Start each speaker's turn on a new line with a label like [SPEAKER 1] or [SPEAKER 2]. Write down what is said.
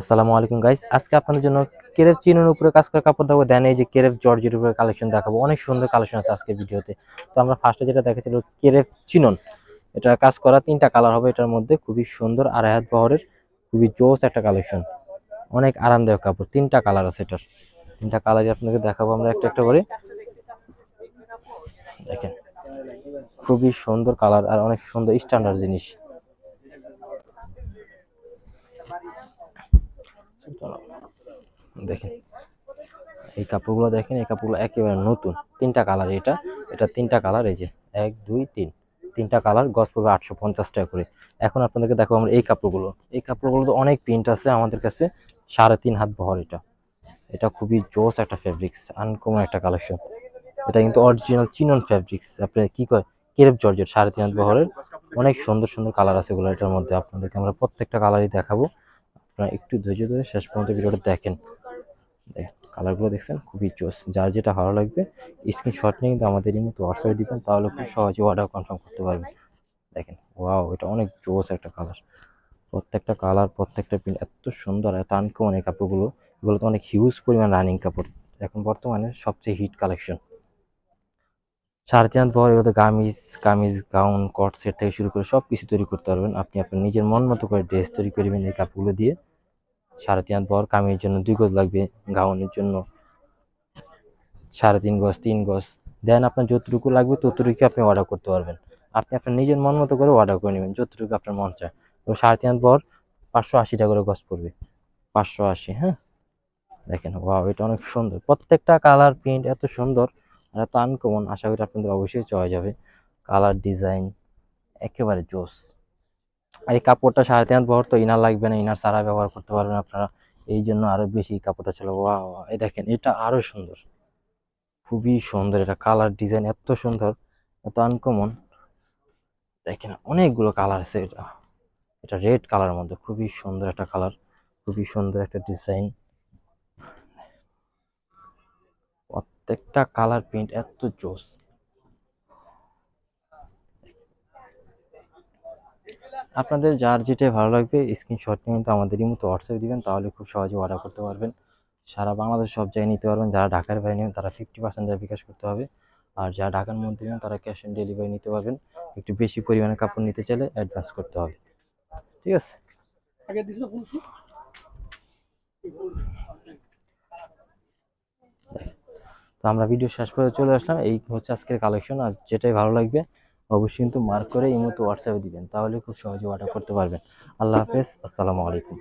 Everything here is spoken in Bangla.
[SPEAKER 1] আসসালামু আলাইকুম গাইস আজকে আপনাদের জন্য কেরেভ চিনের উপরে কাজ করা কাপড় দেখাবো দেন এই যে কেরেভ জর্জের উপরে কালেকশন দেখাবো। অনেক সুন্দর কালেকশন আছে আজকের ভিডিওতে। তো আমরা ফার্স্টে যেটা দেখেছিল কেরেভ চিনন। এটা কাজ করা তিনটা কালার হবে এটার মধ্যে, খুবই সুন্দর, আর হাত বহরের খুবই জোস একটা কালেকশন অনেক আরামদায়ক কাপড়, তিনটা কালার আছে এটার। তিনটা কালারই আপনাকে দেখাবো আমরা একটা একটা করে। দেখেন, খুবই সুন্দর কালার আর অনেক সুন্দর স্ট্যান্ডার্ড জিনিস। দেখেন। এই কাপড়গুলো দেখেন, এই কাপড়গুলো একেবারে নতুন। তিনটা কালার এটা। এটা তিনটা কালার, এই যে এক, দুই, তিন। তিনটা কালার, গজ পড়বে আটশো পঞ্চাশ টাকা করে। এখন আপনাদেরকে দেখো আমরা এই কাপড়গুলো। এই কাপড়গুলো তো অনেক প্রিন্ট আছে আমাদের কাছে, সাড়ে তিন হাত বহর এটা। এটা খুবই জোস একটা ফেব্রিক্স আনকমন একটা কালেকশন এটা কিন্তু অরিজিনাল চিনন ফেব্রিক্স আপনি কি কয়? কেরেপ জর্জের সাড়ে তিন হাত বহরের। অনেক সুন্দর সুন্দর কালার আছে এগুলো, এটার মধ্যে। আপনাদেরকে আমরা প্রত্যেকটা কালারই দেখাবো। আপনারা একটু ধৈর্য ধরে শেষ পর্যন্ত ভিডিওটা দেখেন। কালারগুলো দেখছেন? খুবই জোস যার যেটা ভালো লাগবে স্ক্রিনশট নিয়ে কিন্তু আমাদের এই মতো হোয়াটসঅ্যাপে দিবেন, তাহলে খুব সহজে অর্ডার কনফার্ম করতে পারবেন। দেখেন ওয়াও এটা অনেক জোস একটা কালার প্রত্যেকটা কালার প্রত্যেকটা প্রিন্ট এত সুন্দর, এত আনকমন এই কাপড়গুলো। এগুলো তো অনেক হিউজ পরিমাণ রানিং কাপড়। এখন বর্তমানে সবচেয়ে হিট কালেকশন সাড়ে তিন পর এগুলোতে কামিজ কামিজ গাউন কট সেট থেকে শুরু করে সব কিছু তৈরি করতে পারবেন। আপনি আপনার নিজের মন মতো করে ড্রেস তৈরি করবেন এই কাপড়গুলো দিয়ে। সাড়ে তিন পর কামিজের জন্য, দুই গজ লাগবে গাউনের জন্য। সাড়ে তিন গজ তিন গজ। দেন আপনার যতটুকু লাগবে ততটুকু আপনি অর্ডার করতে পারবেন। আপনি আপনার নিজের মন মতো করে অর্ডার করে নেবেন, যতটুকু আপনার মন চায়। তো সাড়ে তিন পর পাঁচশো আশি টাকা করে গজ পড়বে। পাঁচশো আশি হ্যাঁ? দেখেন ওয়াও এটা অনেক সুন্দর। প্রত্যেকটা কালার প্রিন্ট এত সুন্দর আর এত আনকমন আশা করি আপনাদের অবশ্যই চয়ে যাবে। কালার ডিজাইন একেবারে জোস। আর এই কাপড়টা সাড়ে তিন হাত বহর তো ইনার লাগবে না, ইনার সারা ব্যবহার করতে পারবেন আপনারা। এই জন্য আরও বেশি কাপড়টা ছিল ওয়া এই দেখেন, এটা আরও সুন্দর। খুবই সুন্দর এটা কালার ডিজাইন, এত সুন্দর, এত আনকমন দেখেন, অনেকগুলো কালার আছে এটা। এটা রেড কালারের মধ্যে, খুবই সুন্দর একটা কালার খুবই সুন্দর একটা ডিজাইন প্রত্যেকটা কালার প্রিন্ট এত জোস। আপনাদের যার যেটাই ভালো লাগবে স্ক্রিনশট নিয়ে কিন্তু আমাদের মতো হোয়াটসঅ্যাপ দিবেন তাহলে খুব সহজে অর্ডার করতে পারবেন। সারা বাংলাদেশ সব জায়গায় নিতে পারবেন যারা ঢাকার বাইরে নেবেন তারা ফিফটি পার্সেন্ট বিকাশ করতে হবে আর যারা ঢাকার মধ্যে নেবেন তারা ক্যাশ অন ডেলিভারি নিতে পারবেন। একটু বেশি পরিমাণে কাপড় নিতে চাইলে অ্যাডভান্স করতে হবে। ঠিক আছে? তো আমরা ভিডিও শেষ করে চলে আসলাম। এই হচ্ছে আজকের কালেকশন আর যেটাই ভালো লাগবে অবশ্যই কিন্তু মার্ক করে এই মতো হোয়াটসঅ্যাপে দিবেন, তাহলে খুব সহজে অর্ডার করতে পারবেন। আল্লাহ হাফেজ, আসসালামু আলাইকুম।